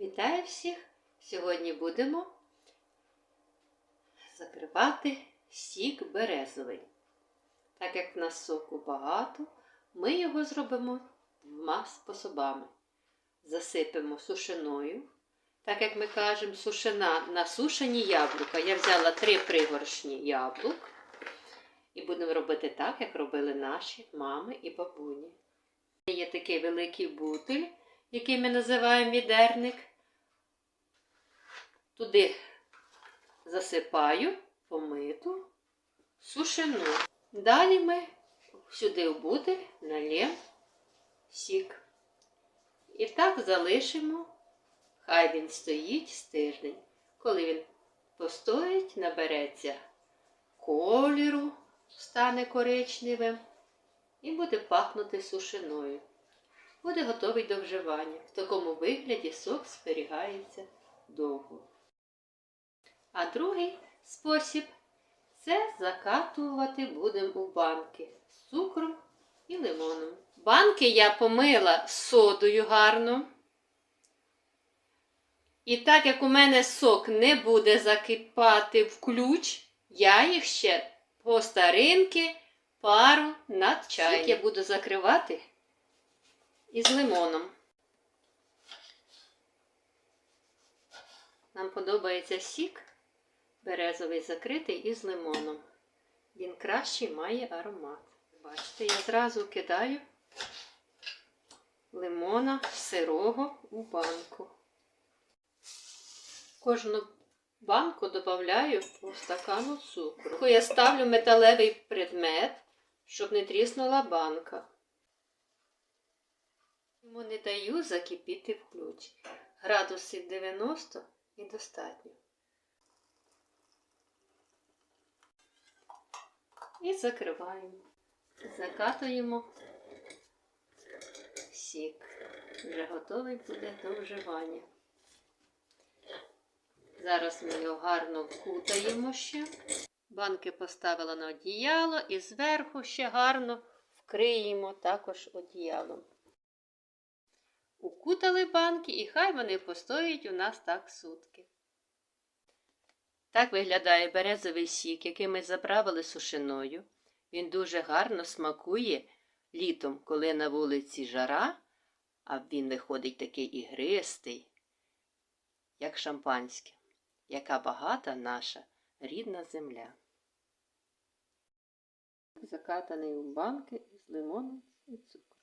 Вітаю всіх! Сьогодні будемо закривати сік березовий. Так як в нас соку багато, ми його зробимо двома способами. Засипемо сушиною. Так як ми кажемо, сушина на сушені яблука. Я взяла три пригоршні яблук. І будемо робити так, як робили наші мами і бабуні. Є такий великий бутиль, який ми називаємо відерник. Туди засипаю помиту сушину. Далі ми сюди в бутиль налємо сік. І так залишимо, хай він стоїть з. Коли він постоїть, набереться кольору, стане коричневим і буде пахнути сушиною. Буде готовий до вживання. В такому вигляді сок зберігається довго. А другий спосіб це закатувати будемо у банки з цукром і лимоном. Банки я помила содою гарно. І так як у мене сок не буде закипати в ключ, я їх ще по старинки пару над чай. Я буду закривати із лимоном. Нам подобається сік березовий закритий із лимоном. Він кращий має аромат. Бачите, я зразу кидаю лимона сирого у банку. Кожну банку додаю по стакану цукру. Я ставлю металевий предмет, щоб не тріснула банка. Йому не даю закипіти в ключ. Градусів 90 і достатньо. І закриваємо. Закатуємо сік. Вже готовий буде до вживання. Зараз ми його гарно вкутаємо ще. Банки поставила на одіяло і зверху ще гарно вкриємо також одіялом. Укутали банки і хай вони постоять у нас так сутки. Так виглядає березовий сік, який ми заправили сушиною. Він дуже гарно смакує літом, коли на вулиці жара, а він виходить такий ігристий, як шампанське, яка багата наша рідна земля. Закатаний у банки із лимоном і цукром.